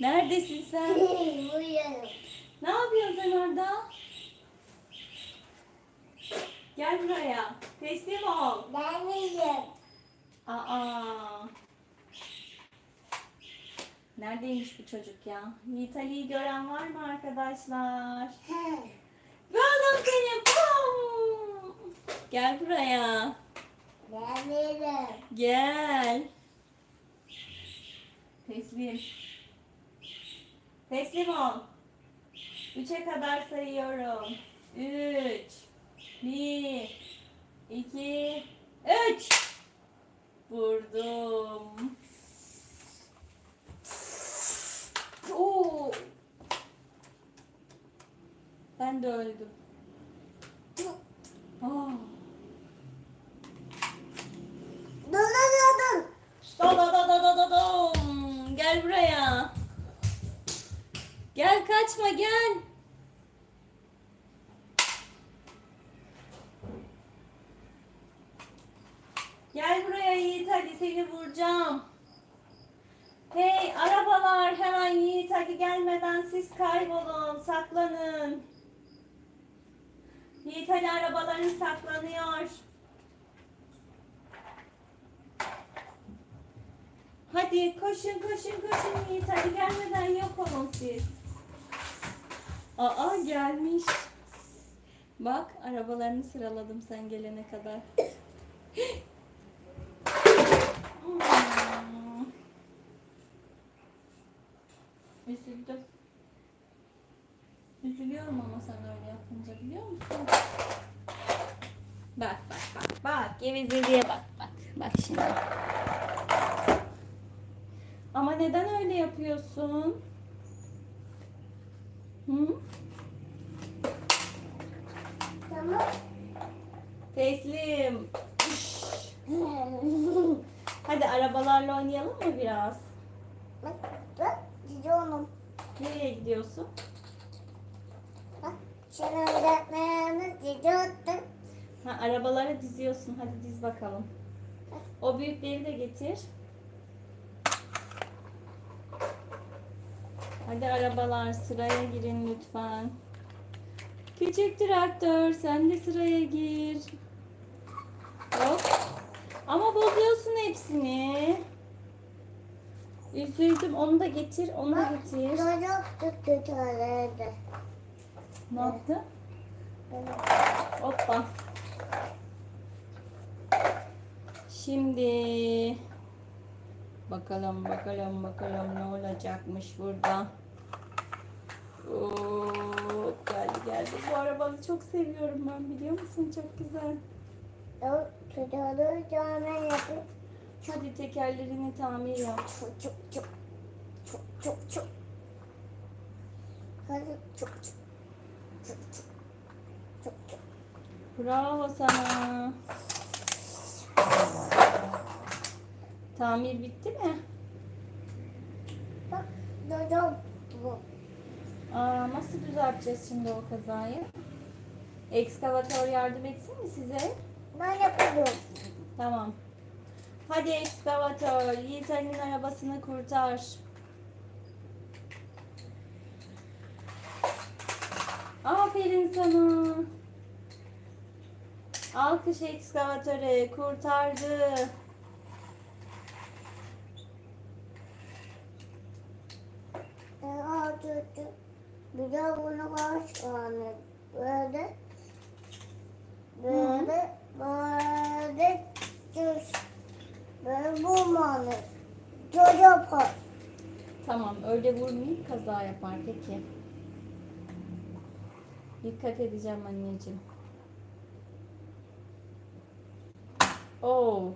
Neredesin sen? Buyurun. Ne yapıyorsun sen orada? Gel buraya. Teslim ol. Benim. Aa. Neredeymiş bu çocuk ya? Yiğit Ali'yi gören var mı arkadaşlar? Buldum seni. Bum. Gel buraya. Benim. Gel. Teslim. Teslim ol. Üçe kadar sayıyorum. Üç. Bir. iki, Üç. Vurdum. Oo. Ben de öldüm. Aa. Dur dur dur dur. Gel buraya. Gel kaçma gel. Gel buraya Yiğit hadi seni vuracağım. Hey arabalar hemen Yiğit hadi gelmeden siz kaybolun saklanın. Yiğit hadi arabaların saklanıyor. Hadi koşun koşun koşun Yiğit hadi gelmeden yok olun siz. Aa gelmiş. Bak arabalarını sıraladım sen gelene kadar. Hmm. Üzüldüm. Üzülüyorum ama sen öyle yapınca biliyor musun? Bak bak bak bak gevezeliğe bak bak. Bak şimdi. Ama neden öyle yapıyorsun? Hı? Tamam. Teslim. Hadi arabalarla oynayalım mı biraz? Bak bak gidiyorum. Nereye gidiyorsun? Bak şimdi öğretmenimiz gidiyordu. Ha, arabaları diziyorsun. Hadi diz bakalım. O büyükleri de getir. Hadi arabalar sıraya girin lütfen. Küçük traktör sen de sıraya gir. Hop. Ama bozuyorsun hepsini. Üzüldüm. Onu da getir. Onu da getir. Çocuk tuttu tuvalete. Ne yaptı? Hoppa. Şimdi bakalım bakalım bakalım ne olacakmış burada. Oo, geldi geldi. Bu arabayı çok seviyorum ben biliyor musun? Çok güzel. O çocuğu cami yapıyor. Hadi tekerlerini tamir yap. Çok çok çok. Çok çok çok. Hadi çok çok. Çok çok. Çok çok. Bravo sana. Tamir bitti mi? Bak çocuğum bu. Aa, nasıl düzelteceğiz şimdi o kazayı? Ekskavatör yardım etsin mi size? Ben yapıyorum. Tamam. Hadi ekskavatör, Yiğit Ali'nin arabasını kurtar. Aferin sana. Alkış ekskavatöre kurtardı. Çocuk. Bir de bunu baş yani. Böyle. Böyle. Böyle. Düz. Böyle bu mani. Çocuk var. Tamam öyle vurmayayım kaza yapar peki. Dikkat edeceğim anneciğim. Oo.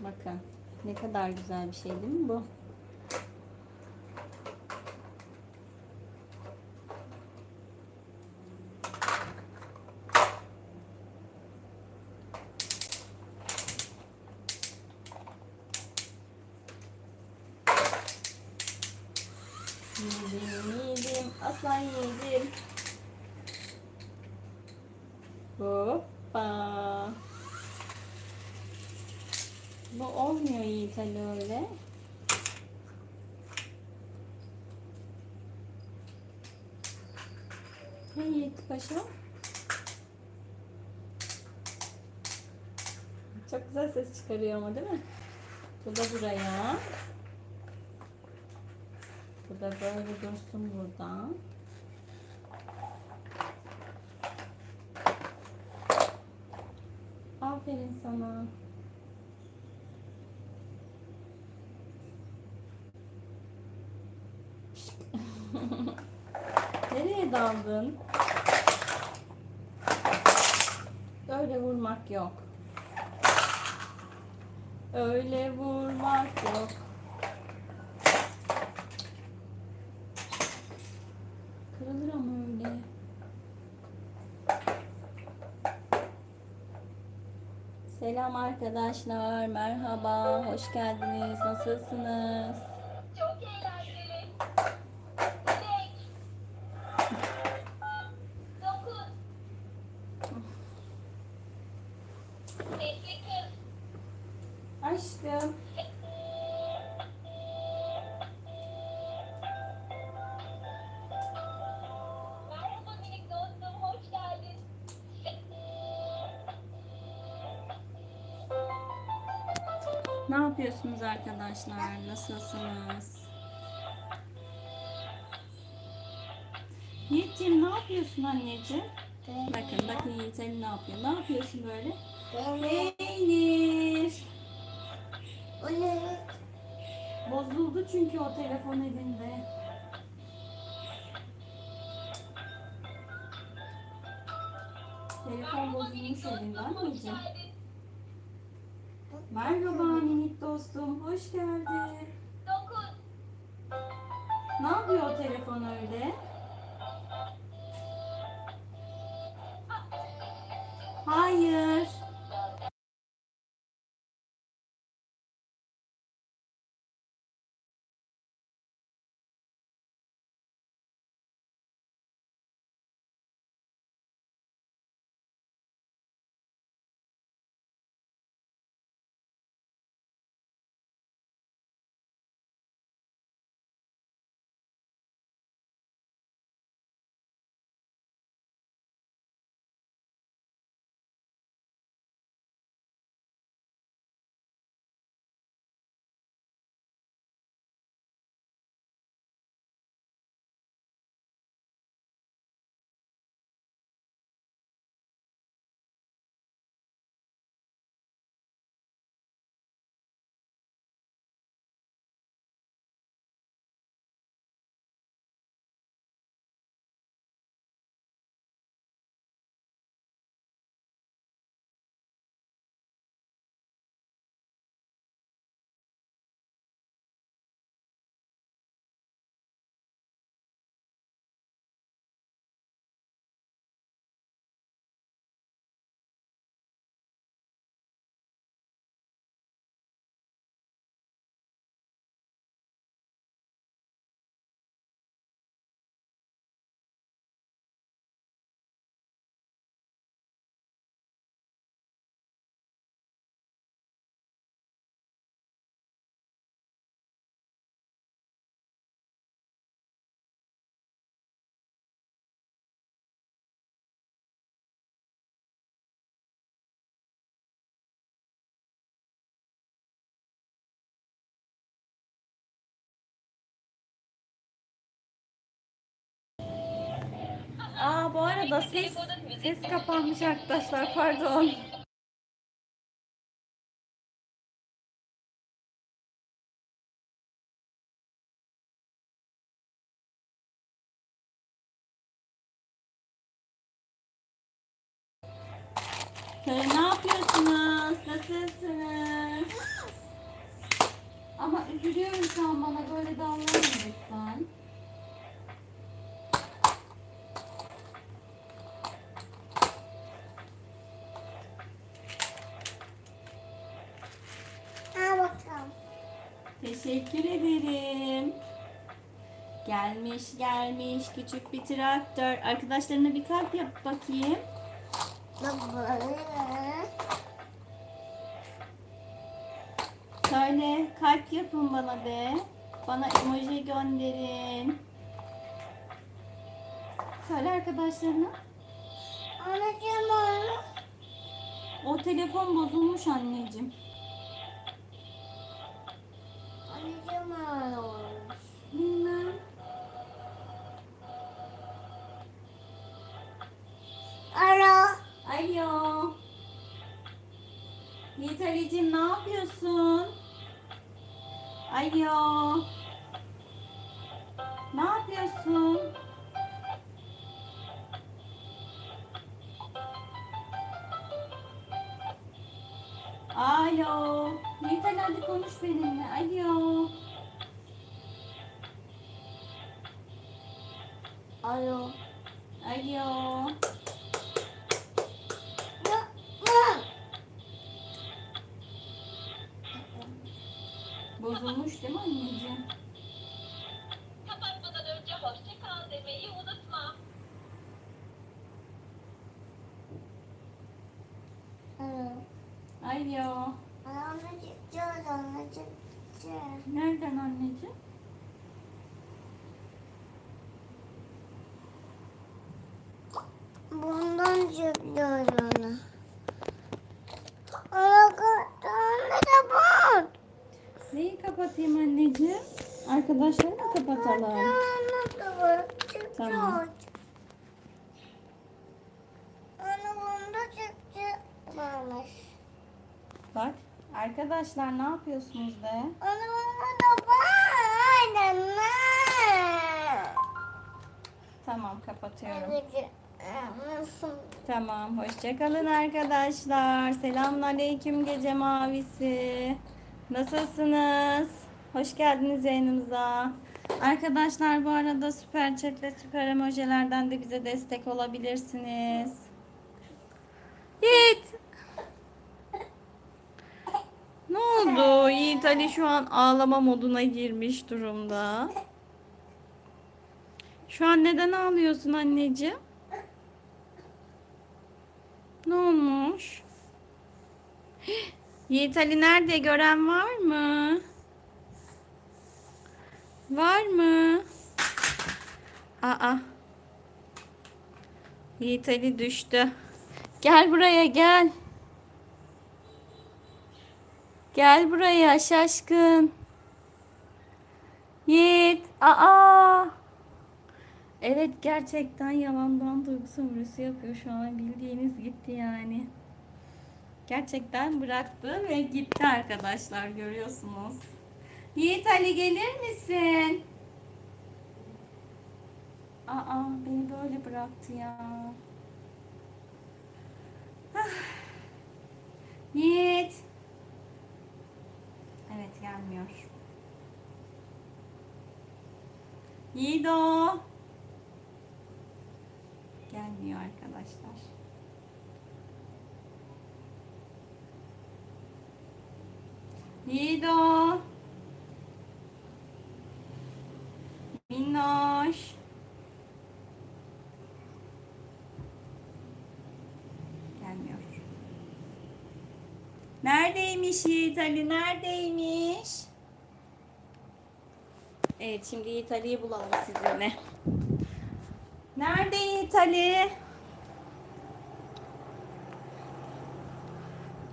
Bakın ne kadar güzel bir şey değil mi bu? Yedim, yedim, aslan yedim. Hoppa. olmuyor Yiğit Ali öyle. Ne Yiğit Paşa? Çok güzel ses çıkarıyor ama değil mi? Bu da buraya. Bu da böyle dursun buradan. Aferin sana. Nereye daldın? Öyle vurmak yok. Öyle vurmak yok. Kırılır ama öyle. Selam arkadaşlar, merhaba, hoş geldiniz, nasılsınız? Ne yapıyorsunuz arkadaşlar, nasılsınız? Yiğit'ciğim ne yapıyorsun anneciğim? Bakın, bakın Yiğit Ali ne yapıyor? Ne yapıyorsun böyle? Peynir. Bozuldu çünkü o telefon elinde. Telefon bozulmuş elinde anneciğim. Merhaba minik dostum, hoş geldin. Dokuz. Ne yapıyor o telefon öyle? Bu arada ses ses kapanmış arkadaşlar pardon. Ee, ne yapıyorsunuz? Nasılsınız? Ama üzülüyorum şu an bana böyle davranmayın lütfen. al bakalım. Teşekkür ederim. Gelmiş gelmiş küçük bir traktör. Arkadaşlarına bir kalp yap bakayım. Söyle kalp yapın bana be. Bana emoji gönderin. Söyle arkadaşlarına. Anneciğim onu. O telefon bozulmuş anneciğim. Olmuş. Bilmem. Ara. Alo. Yiğit ne yapıyorsun? Alo. Ne yapıyorsun? Alo. Yiğit Ali hadi konuş benimle. Alo. Alo. Bozulmuş değil mi anneciğim? Kapatmadan önce hoşça kal demeyi unutma. Alo. Alo. Anneciğim anneciğim. Nereden anneciğim? Onu. Ana anne de bak. Neyi kapatayım anneciğim? Arkadaşları mı kapatalım? Tamam. Anne bunda çıkacakmış. Bak arkadaşlar ne yapıyorsunuz de? Anne bunda da. Anne. Tamam kapatıyorum. Anneciğim. Tamam hoşçakalın arkadaşlar. Selamünaleyküm gece mavisi. Nasılsınız? Hoş geldiniz yayınımıza. Arkadaşlar bu arada süper chat ve süper emojilerden de bize destek olabilirsiniz. Yiğit. Ne oldu? Yiğit Ali şu an ağlama moduna girmiş durumda. Şu an neden ağlıyorsun anneciğim? Ne olmuş? Yiğit Ali nerede? Gören var mı? Var mı? Aa. Yiğit Ali düştü. Gel buraya gel. Gel buraya şaşkın. Yiğit. Aa. Evet gerçekten yalandan duygu sömürüsü yapıyor şu an bildiğiniz gitti yani. Gerçekten bıraktı ve gitti arkadaşlar görüyorsunuz. Yiğit Ali gelir misin? Aa beni böyle bıraktı ya. Ah. Yiğit. Evet gelmiyor. Yiğido. Gelmiyor arkadaşlar. Yiğido. Minnoş. Gelmiyor. Neredeymiş Yiğit Ali? Neredeymiş? Evet şimdi Yiğit Ali'yi bulalım sizinle. Nerede Yiğit Ali?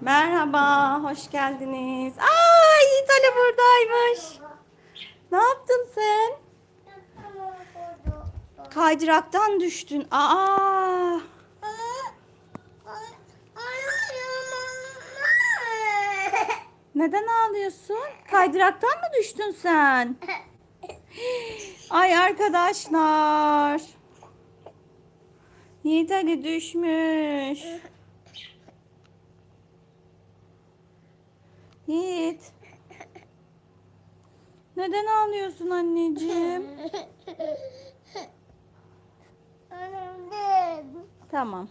Merhaba, hoş geldiniz. Aa, Yiğit Ali buradaymış. Ne yaptın sen? Kaydıraktan düştün. Aa, neden ağlıyorsun? Kaydıraktan mı düştün sen? Ay arkadaşlar. Yiğit Ali düşmüş. Yiğit. Neden ağlıyorsun anneciğim? Tamam.